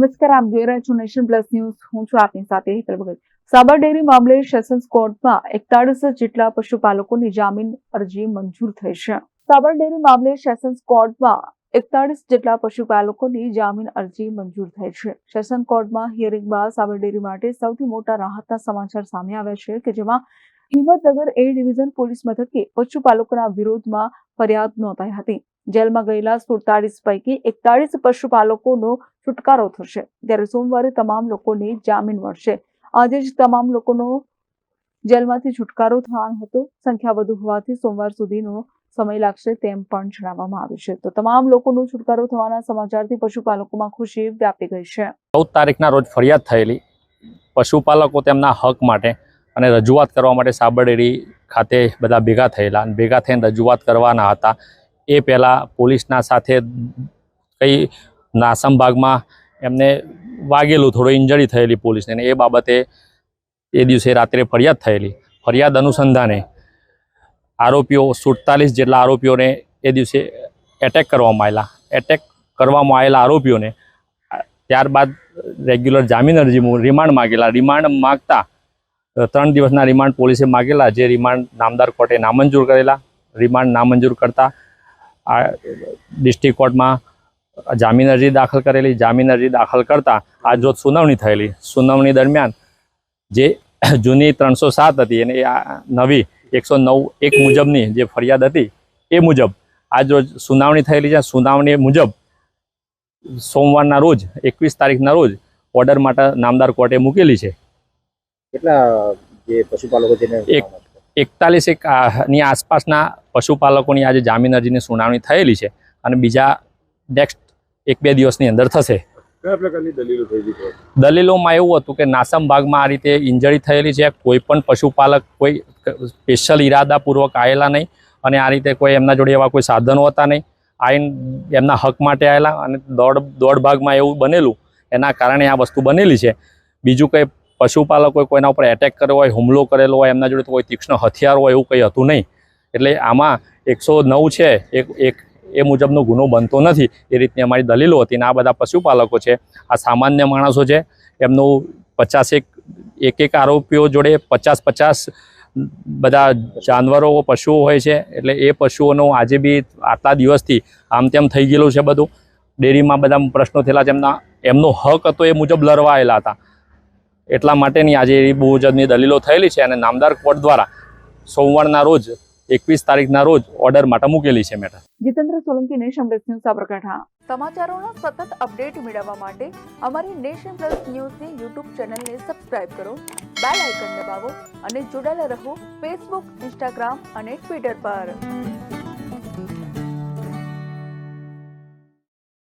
નમસ્કાર, આપ જોઈ રહ્યા છો નેશન પ્લસ ન્યૂઝ. હું છું આપની સાથે હેતલ ભગત. સાબર ડેરી મામલે સેશન્સ કોર્ટમાં એકતાળીસ જેટલા પશુપાલકોની જામીન અરજી મંજૂર થઈ છે. સાબર ડેરી મામલે સેશન્સ કોર્ટમાં એકતાળીસ જેટલા પશુપાલકોની જામીન અરજી મંજૂર થઈ છે. સેશન કોર્ટમાં હિયરિંગ બાદ સાબર ડેરી માટે સૌથી મોટા રાહતના સમાચાર સામે આવ્યા છે કે જેમાં હિંમતનગર એ ડિવિઝન પોલીસ મથકે પશુપાલકોના વિરોધમાં ફરિયાદ નોંધાઈ હતી. જેલમાં ગયેલા સુડતાલીસ પૈકી એકતાળીસ પશુપાલકોનો છુટકારો થશે. ત્યારે સોમવારે તમામ લોકોને જામીન મળશે. આજે જ તમામ લોકોનો જેલમાંથી છુટકારો થવાનો હતો. સંખ્યા વધુ હોવાથી સોમવાર સુધીનો સમય લાગશે તેમ પણ જણાવવામાં આવ્યું છે. તો તમામ લોકોનો છુટકારો થવાના સમાચારથી પશુપાલકોમાં ખુશી વ્યાપી ગઈ છે. ચૌદ તારીખના રોજ ફરિયાદ થયેલી. પશુપાલકો તેમના હક માટે અને રજૂઆત કરવા માટે સાબર ડેરી ખાતે બધા ભેગા થયેલા અને ભેગા થઈને રજૂઆત કરવાના હતા. એ પહેલાં પોલીસના સાથે કઈ નાસમ ભાગમાં એમને વાગેલું થોડું ઇન્જરી થયેલી પોલીસને એ બાબતે એ દિવસે રાત્રે ફરિયાદ થયેલી. ફરિયાદ અનુસંધાને આરોપીઓ સુડતાલીસ જેટલા આરોપીઓને એ દિવસે એટેક કરવામાં આવેલા. એટેક કરવામાં આવેલા આરોપીઓને, ત્યારબાદ રેગ્યુલર જામીન અરજી રિમાન્ડ માગેલા. રિમાન્ડ માગતા ત્રણ દિવસના રિમાન્ડ પોલીસે માગેલા, જે રિમાન્ડ નામદાર કોર્ટે નામંજૂર કરેલા. રિમાન્ડ નામંજૂર કરતા આ ડિસ્ટ્રિક્ટ કોર્ટમાં જામીન અરજી દાખલ કરેલી. જામીન અરજી દાખલ કરતાં આજ રોજ સુનાવણી થયેલી. સુનાવણી દરમિયાન જે જૂની ત્રણસો સાત હતી અને આ નવી એકસો નવ એક મુજબની જે ફરિયાદ હતી એ મુજબ આજ રોજ સુનાવણી થયેલી છે. સુનાવણી મુજબ સોમવારના રોજ, એકવીસ તારીખના રોજ ઓર્ડર માટે નામદાર કોર્ટે મૂકેલી છે. કેટલા જે પશુપાલકો જેને એક- એકતાલીસ એક ની આસપાસના પશુપાલકોની આજે જામીન અરજીની સુનાવણી થયેલી છે અને બીજા નેક્સ્ટ એક બે દિવસની અંદર થશે. કયા પ્રકારની દલીલો થઈ હતી દલીલોમાં એવું હતું કે નાસમ ભાગમાં આ રીતે ઇન્જરી થયેલી છે કોઈ પણ પશુપાલક કોઈ સ્પેશિયલ ઈરાદાપૂર્વક આવેલા નહીં અને આ રીતે કોઈ એમના જોડે એવા કોઈ સાધનો હતા નહીં. આઈન એમના હક માટે આવેલા અને દોડ દોડ ભાગમાં એવું બનેલું. એના કારણે આ વસ્તુ બનેલી છે. બીજું કંઈ પશુપાલકોએ કોઈના ઉપર એટેક કર્યો હોય, હુમલો કરેલો હોય, એમના જોડે કોઈ તીક્ષ્ણ હથિયાર હોય એવું કંઈ હતું નહીં. એટલે આમાં એકસો નવ છે, એક એક, એ મુજબનો ગુનો બનતો નથી. એ રીતની અમારી દલીલો હતી અને આ બધા પશુપાલકો છે. આ સામાન્ય માણસો છે, એમનું પચાસેક એક એક આરોપીઓ જોડે પચાસ પચાસ બધા જાનવરો, પશુઓ હોય છે. એટલે એ પશુઓનો આજે બી આટલા દિવસથી આમ તેમ થઈ ગયેલું છે બધું. ડેરીમાં બધા પ્રશ્નો થયેલા છે. એમના, એમનો હક હતો એ મુજબ લડવા આવેલા હતા. એટલા માટેની આજે એ મુજબની દલીલો થયેલી છે અને નામદાર કોર્ટ દ્વારા સોમવારના રોજ એકવીસ તારીખના રોજ ઓર્ડર માટે મૂકેલી છે matter. Jitendra Solanki nation plus news Sabarkantha. સમાચારોના સતત અપડેટ મેળવવા માટે અમારી નેશન પ્લસ ન્યૂઝની યુટ્યુબ ચેનલને સબસ્ક્રાઇબ કરો બેલ આઇકન દબાવો અને જોડાયેલા રહો ફેસબુક ઇન્સ્ટાગ્રામ અને ટ્વિટર પર.